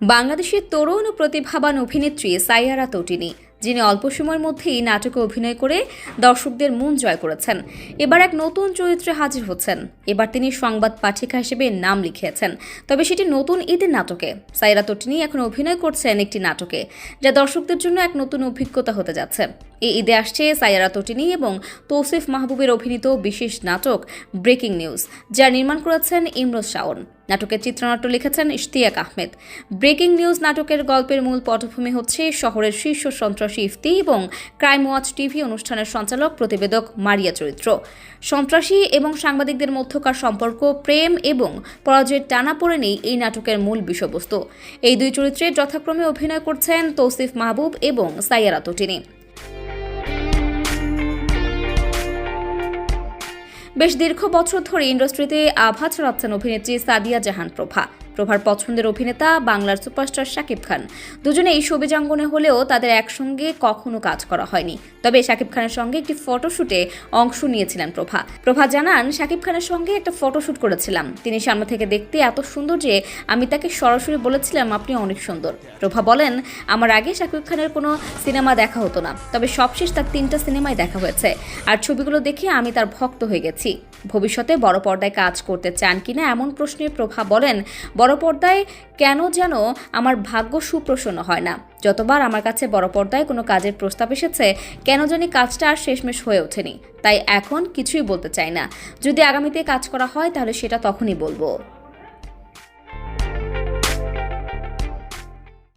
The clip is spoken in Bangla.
বাংলাদেশের তরুণ ও প্রতিভাবান অভিনেত্রী সাইয়ারা তটিনী, যিনি অল্প সময়ের মধ্যেই নাটকে অভিনয় করে দর্শকদের মন জয় করেছেন। এবার এক নতুন চরিত্রে হাজির হচ্ছেন। এবার তিনি সংবাদ পাঠিকা হিসেবে নাম লিখিয়েছেন। তবে সেটি নতুন ঈদের নাটকে। সাইরা তটিনী এখন অভিনয় করছেন একটি নাটকে, যা দর্শকদের জন্য এক নতুন অভিজ্ঞতা হতে যাচ্ছে। এই ঈদে আসছে সাইয়ারা তটিনী এবং তৌসিফ মাহবুবের অভিনীত বিশেষ নাটক ব্রেকিং নিউজ, যা নির্মাণ করেছেন ইমরোজ শাওন। নাটকের চিত্রনাট্য লিখেছেন ইশতিয়াক আহমেদ। ব্রেকিং নিউজ নাটকের গল্পের মূল পটভূমি হচ্ছে শহরের শীর্ষ সন্ত্রাসী ইফতি এবং ক্রাইম ওয়াচ টিভি অনুষ্ঠানের সঞ্চালক প্রতিবেদক মারিয়া চরিত্র। সন্ত্রাসী এবং সাংবাদিকদের মধ্যকার সম্পর্ক, প্রেম এবং পরাজয়ের টানা পড়ে নেই এই নাটকের মূল বিষয়বস্তু। এই দুই চরিত্রে যথাক্রমে অভিনয় করছেন তৌসিফ মাহবুব এবং সাইয়ারা তটিনী। বেশ দীর্ঘ বছর ধরে ইন্ডাস্ট্রিতে আভা ছড়াচ্ছেন অভিনেত্রী সাদিয়া জাহান প্রভা। প্রভার পছন্দের অভিনেতা বাংলার সুপারস্টার শাকিব খান। দুজনে এই ছবিজাঙ্গনে হলেও তাদের একসঙ্গে কখনো কাজ করা হয়নি। তবে শাকিব খানের সঙ্গে একটি ফটোশুটে অংশ নিয়েছিলেন প্রভা। প্রভা জানান, শাকিব খানের সঙ্গে একটা ফটোশুট করেছিলাম। তিনি সামনে থেকে দেখতে এত সুন্দর যে আমি তাকে সরাসরি বলেছিলাম, আপনি অনেক সুন্দর। প্রভা বলেন, আমার আগে শাকিব খানের কোনো সিনেমা দেখা হতো না। তবে সবশেষ তার তিনটা সিনেমাই দেখা হয়েছে। আর ছবিগুলো দেখে আমি তার ভক্ত হয়ে গেছি। ভবিষ্যতে বড় পর্দায় কাজ করতে চান কিনা এমন প্রশ্নে প্রভা বলেন, বড় পর্দায় কেন যেন আমার ভাগ্য সুপ্রসন্ন হয় না? যতবার আমার কাছে বড় পর্দায় কোনো কাজের প্রস্তাব এসেছে, কেন জানি কাজটা আর শেষমেশ হয়ে ওঠেনি। তাই এখন কিছুই বলতে চাই না। যদি আগামীতে কাজ করা হয়, তাহলে সেটা তখনই বলব।